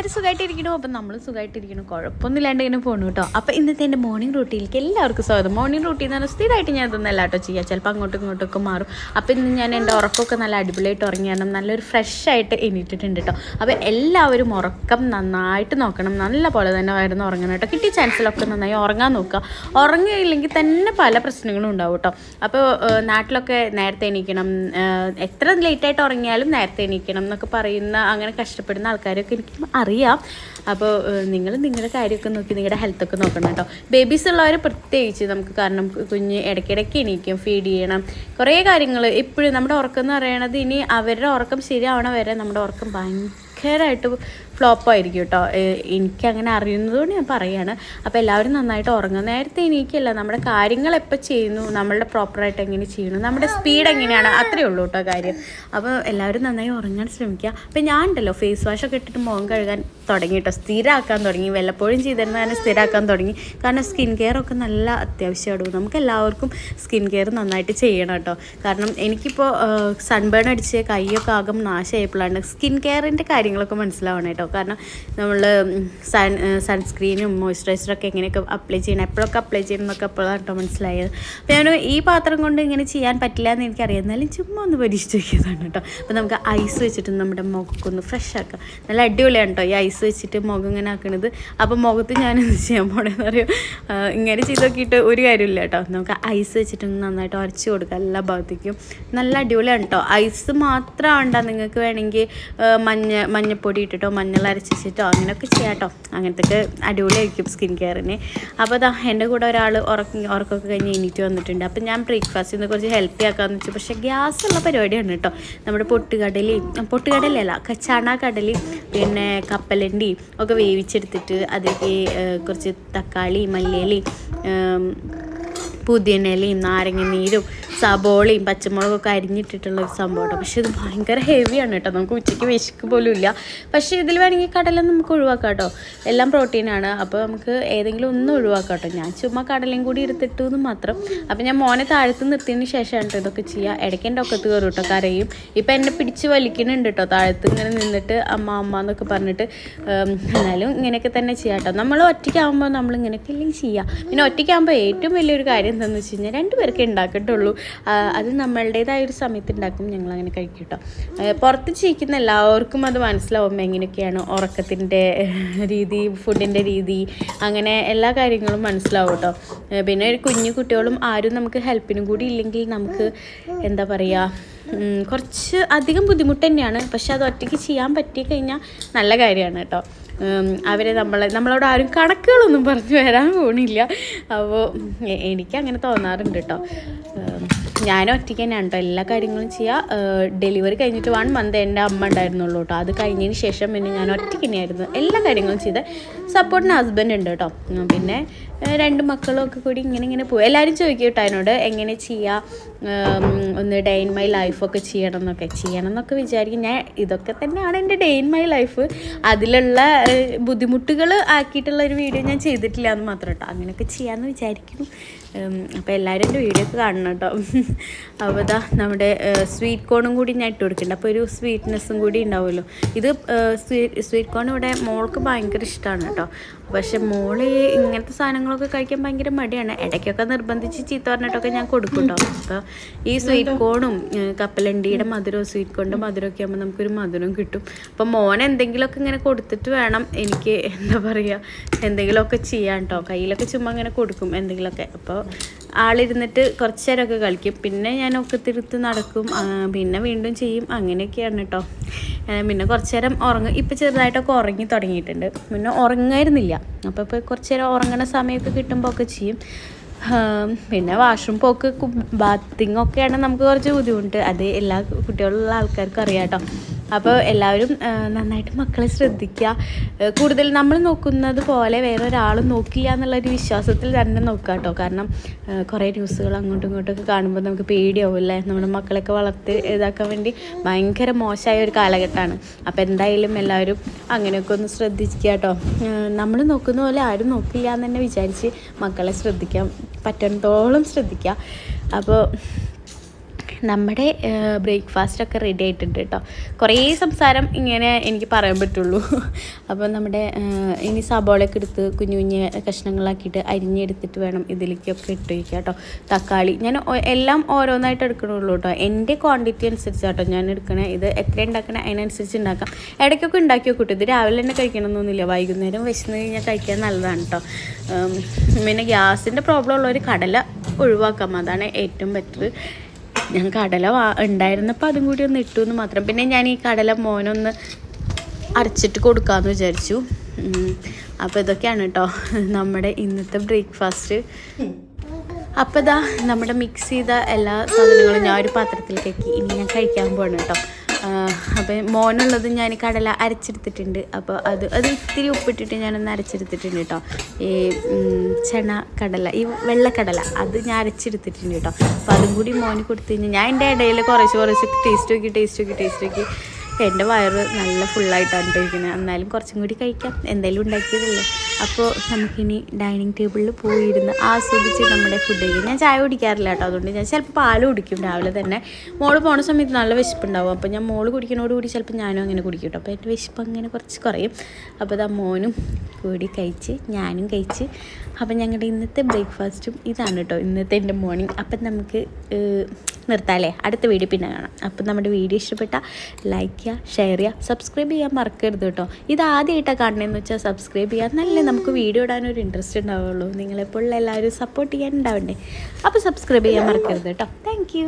എല്ലാവരും സുഖമായിട്ടിരിക്കണോ അപ്പം നമ്മൾ സുഖമായിട്ടിരിക്കണം കുഴപ്പമൊന്നുമില്ലാണ്ട് ഇങ്ങനെ പോകണു കേട്ടോ. അപ്പം ഇന്നത്തെ എന്റെ മോർണിംഗ് റൂട്ടീനിലേക്ക് എല്ലാവർക്കും സ്വാഗതം. മോർണിംഗ് റൂട്ടീൻ എന്ന് പറഞ്ഞാൽ സ്ഥിരമായിട്ട് ഞാൻ ഇതൊന്നല്ല അല്ലാട്ടോ ചെയ്യുക ചിലപ്പോൾ അങ്ങോട്ടും ഇങ്ങോട്ടൊക്കെ മാറും. അപ്പം ഇന്ന് ഞാൻ എന്റെ ഉറക്കമൊക്കെ നല്ല അടിപൊളിയായിട്ട് ഉറങ്ങിയാണ് നല്ലൊരു ഫ്രഷ് ആയിട്ട് എണീറ്റിട്ടുണ്ട് കേട്ടോ. അപ്പോൾ എല്ലാവരും ഉറക്കം നന്നായിട്ട് നോക്കണം. നല്ല പോലെ തന്നെ ആയിരുന്നു ഉറങ്ങണം കേട്ടോ. കിട്ടിയ ചാൻസിലൊക്കെ നന്നായി ഉറങ്ങാൻ നോക്കുക. ഉറങ്ങിയില്ലെങ്കിൽ തന്നെ പല പ്രശ്നങ്ങളും ഉണ്ടാവും കേട്ടോ. അപ്പോൾ നാട്ടിലൊക്കെ നേരത്തെ എണീക്കണം. എത്ര ലേറ്റായിട്ട് ഉറങ്ങിയാലും നേരത്തെ എണീക്കണം എന്നൊക്കെ പറയുന്ന അങ്ങനെ കഷ്ടപ്പെടുന്ന ആൾക്കാരൊക്കെ എനിക്ക് അറിയാം. അപ്പോൾ നിങ്ങൾ നിങ്ങളുടെ കാര്യമൊക്കെ നോക്കി നിങ്ങളുടെ ഹെൽത്തൊക്കെ നോക്കണം കേട്ടോ. ബേബീസ് ഉള്ളവർ പ്രത്യേകിച്ച് നമുക്ക് കാരണം കുഞ്ഞ് ഇടയ്ക്കിടയ്ക്ക് എണീക്കും ഫീഡ് ചെയ്യണം. കുറേ കാര്യങ്ങൾ എപ്പോഴും നമ്മുടെ ഉറക്കം എന്ന് പറയണത് ഇനി അവരുടെ ഉറക്കം ശരിയാവണ വരെ നമ്മുടെ ഉറക്കം ഭയങ്കരമായിട്ട് ഫ്ലോപ്പായിരിക്കും കേട്ടോ. എനിക്ക് അങ്ങനെ അറിയുന്നതുകൊണ്ട് ഞാൻ പറയാണ്. അപ്പോൾ എല്ലാവരും നന്നായിട്ട് ഉറങ്ങുന്ന നേരത്തെ എനിക്കല്ല നമ്മുടെ കാര്യങ്ങൾ എപ്പോൾ ചെയ്യുന്നു? നമ്മളുടെ പ്രോപ്പറായിട്ട് എങ്ങനെ ചെയ്യുന്നു? നമ്മുടെ സ്പീഡ് എങ്ങനെയാണ്? അത്രയേ ഉള്ളൂ കേട്ടോ കാര്യം. അപ്പോൾ എല്ലാവരും നന്നായി ഉറങ്ങാൻ ശ്രമിക്കുക. അപ്പോൾ ഞാൻ ഉണ്ടല്ലോ ഫേസ് വാഷ് ഒക്കെ ഇട്ടിട്ട് മുഖം കഴുകാൻ തുടങ്ങി കേട്ടോ. സ്ഥിരമാക്കാൻ തുടങ്ങി. വല്ലപ്പോഴും ചെയ്തിരുന്ന തന്നെ സ്ഥിരമാക്കാൻ തുടങ്ങി. കാരണം സ്കിൻ കെയർ ഒക്കെ നല്ല അത്യാവശ്യമാണ് നമുക്ക് എല്ലാവർക്കും സ്കിൻ കെയർ നന്നായിട്ട് ചെയ്യണം കേട്ടോ. കാരണം എനിക്കിപ്പോൾ സൺബേൺ അടിച്ച് കൈയൊക്കെ ആകും നാശമായപ്പോഴാണ് സ്കിൻ കെയറിന്റെ കാര്യങ്ങളൊക്കെ മനസ്സിലാവണം കേട്ടോ. കാരണം നമ്മൾ സൺ സൺസ്ക്രീനും മോയ്സ്ചറൈസറൊക്കെ എങ്ങനെയൊക്കെ അപ്ലൈ ചെയ്യണം എപ്പോഴൊക്കെ അപ്ലൈ ചെയ്യണം എന്നൊക്കെ അപ്പോഴാണ് കേട്ടോ മനസ്സിലായത്. അപ്പോൾ ഞാൻ ഈ പാത്രം കൊണ്ട് ഇങ്ങനെ ചെയ്യാൻ പറ്റില്ല എന്ന് എനിക്കറിയാം. എന്നാലും ചുമ്മാ ഒന്ന് പരീക്ഷിച്ച് നോക്കിയതാണ് കേട്ടോ. അപ്പോൾ നമുക്ക് ഐസ് വെച്ചിട്ട് നമ്മുടെ മുഖമൊക്കെ ഒന്ന് ഫ്രഷ് ആക്കാം. നല്ല അടിപൊളിയാണ് കേട്ടോ ഈ ഐസ് വെച്ചിട്ട് മുഖം ഇങ്ങനെ ആക്കണത്. അപ്പോൾ മുഖത്ത് ഞാൻ എന്ത് ചെയ്യാൻ പോണെന്ന് അറിയോ? ഇങ്ങനെ ചെയ്ത് നോക്കിയിട്ട് ഒരു കാര്യമില്ല കേട്ടോ. നമുക്ക് ഐസ് വെച്ചിട്ട് നന്നായിട്ട് ഉരച്ച് കൊടുക്കുക എല്ലാ ഭാഗത്തേക്കും. നല്ല അടിപൊളിയാണ് കേട്ടോ. ഐസ് മാത്രം നിങ്ങൾക്ക് വേണമെങ്കിൽ മഞ്ഞ മഞ്ഞപ്പൊടി ഇട്ടിട്ടോ അരച്ചിട്ടോ അങ്ങനെയൊക്കെ ചെയ്യാം കേട്ടോ അങ്ങനത്തെ അടിപൊളിയായിരിക്കും സ്കിൻ കെയറിന് അപ്പോൾ അതാ എന്റെ കൂടെ ഒരാൾ ഉറക്കി ഉറക്കമൊക്കെ കഴിഞ്ഞ് എണീറ്റ് വന്നിട്ടുണ്ട്. അപ്പോൾ ഞാൻ ബ്രേക്ക്ഫാസ്റ്റിൽ നിന്ന് കുറച്ച് ഹെൽപ്പ് ആക്കാമെന്ന് വെച്ചു. പക്ഷേ ഗ്യാസ് ഉള്ള പരിപാടിയാണ് കേട്ടോ. നമ്മുടെ പൊട്ടുകടലയും പൊട്ടുകടലല്ല ചണ കടലയും പിന്നെ കപ്പലണ്ടി ഒക്കെ വേവിച്ചെടുത്തിട്ട് അതിലേക്ക് കുറച്ച് തക്കാളി മല്ലിയിലയും ഏം, പുതിനയിലയും നാരങ്ങ നീരും സബോളയും പച്ചമുളകൊക്കെ അരിഞ്ഞിട്ടിട്ടുള്ള ഒരു സംഭവം കേട്ടോ പക്ഷേ ഇത് ഭയങ്കര ഹെവിയാണ് കേട്ടോ. നമുക്ക് ഉച്ചയ്ക്ക് വിശക്ക് പോലും ഇല്ല പക്ഷേ ഇതിൽ വേണമെങ്കിൽ കടല നമുക്ക് ഒഴിവാക്കാം കേട്ടോ. എല്ലാം പ്രോട്ടീനാണ് അപ്പോൾ നമുക്ക് ഏതെങ്കിലും ഒന്ന് ഒഴിവാക്കാം കേട്ടോ. ഞാൻ ചുമ്മാ കടലയും കൂടി എടുത്തിട്ടു എന്ന് മാത്രം. അപ്പോൾ ഞാൻ മോനെ താഴത്ത് നിർത്തിയതിന് ശേഷമാണ് കേട്ടോ ഇതൊക്കെ ചെയ്യുക ഇടയ്ക്ക് എന്റെ ഒക്കത്ത് കയറും കേട്ടോ കരയും. ഇപ്പം എന്നെ പിടിച്ച് വലിക്കുന്നുണ്ട് കേട്ടോ. താഴത്ത് ഇങ്ങനെ നിന്നിട്ട് അമ്മ അമ്മ എന്നൊക്കെ പറഞ്ഞിട്ട് എന്നാലും ഇങ്ങനെയൊക്കെ തന്നെ ചെയ്യാം കേട്ടോ. നമ്മൾ ഒറ്റയ്ക്കാകുമ്പോൾ നമ്മൾ ഇങ്ങനെയൊക്കെ ഇല്ലെങ്കിൽ ചെയ്യാം. പിന്നെ ഒറ്റയ്ക്കാകുമ്പോൾ ഏറ്റവും വലിയൊരു കാര്യം എന്താണെന്ന് വെച്ച് കഴിഞ്ഞാൽ രണ്ടുപേർക്കേ ഉണ്ടാക്കിയിട്ടുള്ളൂ അത് നമ്മളുടേതായ ഒരു സമയത്ത് ഉണ്ടാക്കും ഞങ്ങൾ അങ്ങനെ കഴിക്കും പുറത്ത് ജീവിക്കുന്ന എല്ലാവർക്കും അത് മനസ്സിലാവും എങ്ങനെയൊക്കെയാണ് ഉറക്കത്തിന്റെ രീതി ഫുഡിന്റെ രീതി അങ്ങനെ എല്ലാ കാര്യങ്ങളും മനസ്സിലാവും കേട്ടോ പിന്നെ ഒരു കുഞ്ഞു കുട്ടികളും ആരും നമുക്ക് ഹെൽപ്പിനും കൂടി ഇല്ലെങ്കിൽ നമുക്ക് എന്താ പറയുക കുറച്ച് അധികം ബുദ്ധിമുട്ട് തന്നെയാണ്. പക്ഷെ അത് ഒറ്റയ്ക്ക് ചെയ്യാൻ പറ്റി കഴിഞ്ഞാൽ നല്ല കാര്യമാണ് കേട്ടോ അവരെ നമ്മളെ നമ്മളോട് ആരും കണക്കുകളൊന്നും പറഞ്ഞു വരാൻ പോണില്ല. അപ്പോൾ എനിക്ക് അങ്ങനെ തോന്നാറുണ്ട് കേട്ടോ ഞാൻ ഒറ്റയ്ക്ക് തന്നെയാണ് കേട്ടോ എല്ലാ കാര്യങ്ങളും ചെയ്യുക ഡെലിവറി കഴിഞ്ഞിട്ട് വൺ മന്ത് എന്റെ അമ്മ ഉണ്ടായിരുന്നുള്ളൂ കേട്ടോ അത് കഴിഞ്ഞതിന് ശേഷം പിന്നെ ഞാൻ ഒറ്റയ്ക്ക് തന്നെയായിരുന്നു എല്ലാ കാര്യങ്ങളും ചെയ്ത് സപ്പോർട്ടിന് ഹസ്ബൻഡ് ഉണ്ട് കേട്ടോ പിന്നെ രണ്ട് മക്കളും ഒക്കെ കൂടി ഇങ്ങനെ ഇങ്ങനെ പോകും എല്ലാവരും ചോദിക്കും കേട്ടോ എന്നോട് എങ്ങനെ ചെയ്യുക ഒന്ന് ഡേ ഇൻ മൈ ലൈഫൊക്കെ ചെയ്യണം എന്നൊക്കെ ചെയ്യണം എന്നൊക്കെ വിചാരിക്കും. ഞാൻ ഇതൊക്കെ തന്നെയാണ് എന്റെ ഡേ ഇൻ മൈ ലൈഫ് അതിലുള്ള ബുദ്ധിമുട്ടുകൾ ആക്കിയിട്ടുള്ള ഒരു വീഡിയോ ഞാൻ ചെയ്തിട്ടില്ല എന്ന് മാത്രം കേട്ടോ അങ്ങനെയൊക്കെ ചെയ്യാമെന്ന് വിചാരിക്കുന്നു. അപ്പോൾ എല്ലാവരും എന്റെ വീഡിയോ ഒക്കെ കാണണം കേട്ടോ അപ്പോൾ ഇതാ നമ്മുടെ സ്വീറ്റ് കോണും കൂടി ഞാൻ ഇട്ട് കൊടുക്കുന്നുണ്ട് അപ്പോൾ ഒരു സ്വീറ്റ്നെസ്സും കൂടി ഉണ്ടാവുമല്ലോ. ഇത് സ്വീറ്റ് കോൺ ഇവിടെ മോൾക്ക് ഭയങ്കര ഇഷ്ടമാണ് കേട്ടോ പക്ഷെ മോൾ ഇങ്ങനത്തെ സാധനങ്ങളൊക്കെ കഴിക്കാൻ ഭയങ്കര മടിയാണ്. ഇടയ്ക്കൊക്കെ നിർബന്ധിച്ച് ചീത്ത പറഞ്ഞിട്ടൊക്കെ ഞാൻ കൊടുക്കും അപ്പൊ അപ്പോൾ ഈ സ്വീറ്റ് കോണും കപ്പലണ്ടിയുടെ മധുരവും സ്വീറ്റ് കോണിന്റെ മധുരമൊക്കെ ആകുമ്പോൾ നമുക്കൊരു മധുരം കിട്ടും. അപ്പം മോൻ എന്തെങ്കിലുമൊക്കെ ഇങ്ങനെ കൊടുത്തിട്ട് വേണം എനിക്ക് എന്താ പറയുക എന്തെങ്കിലുമൊക്കെ ചെയ്യാൻ കേട്ടോ കയ്യിലൊക്കെ ചുമ്മാ ഇങ്ങനെ കൊടുക്കും എന്തെങ്കിലുമൊക്കെ. അപ്പോൾ ആളിരുന്നിട്ട് കുറച്ച് നേരമൊക്കെ കളിക്കും. പിന്നെ ഞാൻ ഒക്കെ തിരുത്ത് നടക്കും പിന്നെ വീണ്ടും ചെയ്യും. അങ്ങനെയൊക്കെയാണ് കേട്ടോ പിന്നെ കുറച്ച് നേരം ഉറങ്ങും. ഇപ്പം ചെറുതായിട്ടൊക്കെ ഉറങ്ങി തുടങ്ങിയിട്ടുണ്ട്. പിന്നെ ഉറങ്ങായിരുന്നില്ല. അപ്പോൾ ഇപ്പോൾ കുറച്ച് നേരം ഉറങ്ങണ സമയമൊക്കെ കിട്ടുമ്പോൾ ഒക്കെ ചെയ്യും. പിന്നെ വാഷ്റൂം പോക്ക് ബാത്തിങ് ഒക്കെയാണ് നമുക്ക് കുറച്ച് ബുദ്ധിമുട്ട്. അത് എല്ലാ കുട്ടികളുള്ള ആൾക്കാർക്കും അറിയാം കേട്ടോ അപ്പോൾ എല്ലാവരും നന്നായിട്ട് മക്കളെ ശ്രദ്ധിക്കുക. കൂടുതൽ നമ്മൾ നോക്കുന്നത് പോലെ വേറെ ഒരാളും നോക്കില്ല എന്നുള്ളൊരു വിശ്വാസത്തിൽ തന്നെ നോക്കുക കേട്ടോ. കാരണം കുറേ ന്യൂസുകൾ അങ്ങോട്ടും ഇങ്ങോട്ടൊക്കെ കാണുമ്പോൾ നമുക്ക് പേടിയാവും അല്ലേ നമ്മുടെ മക്കളൊക്കെ വളർത്തി ഇതാക്കാൻ വേണ്ടി ഭയങ്കര മോശമായ ഒരു കാലഘട്ടമാണ്. അപ്പോൾ എന്തായാലും എല്ലാവരും അങ്ങനെയൊക്കെ ഒന്ന് ശ്രദ്ധിക്കുക കേട്ടോ. നമ്മൾ നോക്കുന്ന പോലെ ആരും നോക്കില്ല എന്ന് തന്നെ വിചാരിച്ച് മക്കളെ ശ്രദ്ധിക്കാം പറ്റണത്തോളം ശ്രദ്ധിക്കുക. അപ്പോൾ നമ്മുടെ ബ്രേക്ക്ഫാസ്റ്റ് ഒക്കെ റെഡി ആയിട്ടുണ്ട് കേട്ടോ. കുറേ സംസാരം ഇങ്ങനെ എനിക്ക് പറയാൻ പറ്റുള്ളൂ. അപ്പോൾ നമ്മുടെ ഇനി സബോളയൊക്കെ എടുത്ത് കുഞ്ഞു കുഞ്ഞു കഷ്ണങ്ങളാക്കിയിട്ട് അരിഞ്ഞെടുത്തിട്ട് വേണം ഇതിലേക്കൊക്കെ ഇട്ട് വയ്ക്കുക കേട്ടോ. തക്കാളി ഞാൻ എല്ലാം ഓരോന്നായിട്ട് എടുക്കണുള്ളൂ കേട്ടോ. എന്റെ ക്വാണ്ടിറ്റി അനുസരിച്ച് കേട്ടോ ഞാൻ എടുക്കണേ. ഇത് എത്ര ഉണ്ടാക്കണേ? അതിനനുസരിച്ച് ഉണ്ടാക്കാം. ഇടയ്ക്കൊക്കെ ഉണ്ടാക്കി നോക്കൂട്ടോ ഇത് രാവിലെ തന്നെ കഴിക്കണമെന്നൊന്നുമില്ല വൈകുന്നേരം വിശന്ന് കഴിഞ്ഞാൽ കഴിക്കാൻ നല്ലതാണ് കേട്ടോ. പിന്നെ ഗ്യാസിന്റെ പ്രോബ്ലം ഉള്ളവർ കടല ഒഴിവാക്കാം. അതാണ് ഏറ്റവും ബെറ്റർ ഞാൻ കടല വാ ഉണ്ടായിരുന്നപ്പോൾ അതും കൂടി ഒന്ന് ഇട്ടു എന്ന് മാത്രം. പിന്നെ ഞാൻ ഈ കടല മോനൊന്ന് അരച്ചിട്ട് കൊടുക്കാമെന്ന് വിചാരിച്ചു. അപ്പോൾ ഇതൊക്കെയാണ് കേട്ടോ നമ്മുടെ ഇന്നത്തെ ബ്രേക്ക്ഫാസ്റ്റ്. അപ്പോൾ ഇതാ നമ്മുടെ മിക്സ് ചെയ്ത എല്ലാ സാധനങ്ങളും ഞാൻ ഒരു പാത്രത്തിലേക്കാക്കി. ഇനി ഞാൻ കഴിക്കാൻ പോകണം കേട്ടോ അപ്പം മോനുള്ളത് ഞാൻ കടല അരച്ചെടുത്തിട്ടുണ്ട്. അപ്പോൾ അത് അത് ഇത്തിരി ഉപ്പിട്ടിട്ട് ഞാനൊന്ന് അരച്ചെടുത്തിട്ടുണ്ട് കേട്ടോ. ഈ ചെണ കടല ഈ വെള്ളക്കടല അത് ഞാൻ അരച്ചെടുത്തിട്ടുണ്ട് കേട്ടോ. അപ്പോൾ അതും കൂടി മോന് കൊടുത്തു കഴിഞ്ഞാൽ ഞാൻ എന്റെ ഇടയിൽ കുറച്ച് കുറച്ച് ടേസ്റ്റ് നോക്കി ടേസ്റ്റ് നോക്കി ടേസ്റ്റ് നോക്കി. എന്റെ വയറ് നല്ല ഫുള്ളായിട്ടാണ് ഇരിക്കുന്നത് എന്നാലും കുറച്ചും കൂടി കഴിക്കാം. എന്തായാലും ഉണ്ടാക്കിയതല്ലേ. അപ്പോൾ നമുക്കിനി ഡൈനിങ് ടേബിളിൽ പോയിരുന്ന് ആസ്വദിച്ച് നമ്മുടെ ഫുഡ് കഴിക്കും. ഞാൻ ചായ കുടിക്കാറില്ല കേട്ടോ അതുകൊണ്ട് ഞാൻ ചിലപ്പോൾ പാൽ കുടിക്കും രാവിലെ തന്നെ. മോൾ പോണ സമയത്ത് നല്ല വിശപ്പുണ്ടാവും. അപ്പോൾ ഞാൻ മോൾ കുടിക്കണോട് കൂടി ചിലപ്പോൾ ഞാനും അങ്ങനെ കുടിക്കും കേട്ടോ. അപ്പോൾ എന്റെ വിശപ്പ് അങ്ങനെ കുറച്ച് കുറയും. അപ്പോൾ ഇതാ മോനും കൂടി കഴിച്ച് ഞാനും കഴിച്ച്. അപ്പം ഞങ്ങളുടെ ഇന്നത്തെ ബ്രേക്ക്ഫാസ്റ്റും ഇതാണ് കേട്ടോ ഇന്നത്തെ എന്റെ മോർണിംഗ്. അപ്പം നമുക്ക് നിർത്താമല്ലേ അടുത്ത വീഡിയോ പിന്നെ കാണാം. അപ്പം നമ്മുടെ വീഡിയോ ഇഷ്ടപ്പെട്ട ലൈക്ക് ചെയ്യുക ഷെയർ ചെയ്യുക സബ്സ്ക്രൈബ് ചെയ്യാൻ മറക്കരുത് കേട്ടോ. ഇത് ആദ്യമായിട്ടാണ് കാണണമെന്ന് വെച്ചാൽ സബ്സ്ക്രൈബ് ചെയ്യാൻ നല്ല നമുക്ക് വീഡിയോ ഇടാൻ ഒരു ഇൻട്രസ്റ്റ് ഉണ്ടാവുള്ളൂ. നിങ്ങളെപ്പോഴും എല്ലാവരും സപ്പോർട്ട് ചെയ്യാൻ ഉണ്ടാവണ്ടേ? അപ്പോൾ സബ്സ്ക്രൈബ് ചെയ്യാൻ മറക്കരുത് കേട്ടോ. Thank you